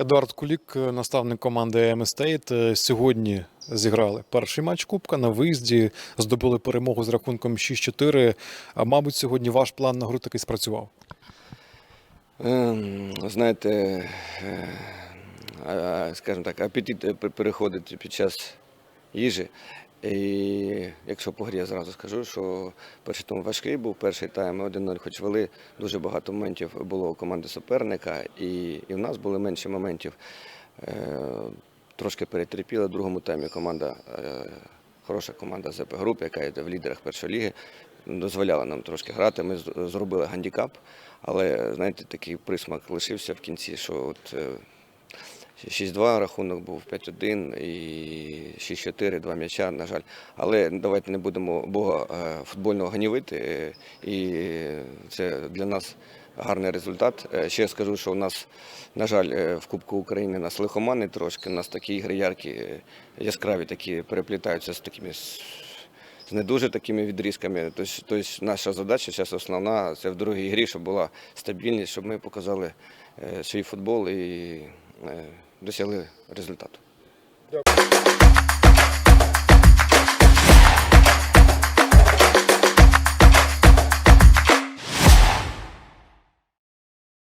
Едуард Кулік, наставник команди М-Стейт. Сьогодні зіграли перший матч Кубка на виїзді, здобули перемогу з рахунком 6-4. А, Мабуть, сьогодні ваш план на гру таки спрацював. Ем, Знаєте, е, е, скажімо так, апетит е, переходить під час їжі. І якщо по грі я зразу скажу, що перший тайм важкий був, перший тайм 1-0 хоч вели, дуже багато моментів було у команди суперника, і, і в нас були менше моментів. Е, Трошки перетерпіла в другому таймі команда, е, хороша команда ЗП Груп, яка йде в лідерах першої ліги, дозволяла нам трошки грати. Ми зробили гандікап, але знаєте, такий присмак лишився в кінці, що от е, 6-2 рахунок був 5-1 і 6-4, два м'яча, на жаль. Але давайте не будемо Бога е, футбольного ганівити. е, І це для нас гарний результат. Е, Ще скажу, що у нас, на жаль, в Кубку України нас лихомани трошки, у нас такі ігри яркі, яскраві такі переплітаються з такими. з- не дуже такими відрізками. Тобто, наша задача зараз основна це в другій грі, щоб була стабільність, щоб ми показали свій футбол і досягли результату.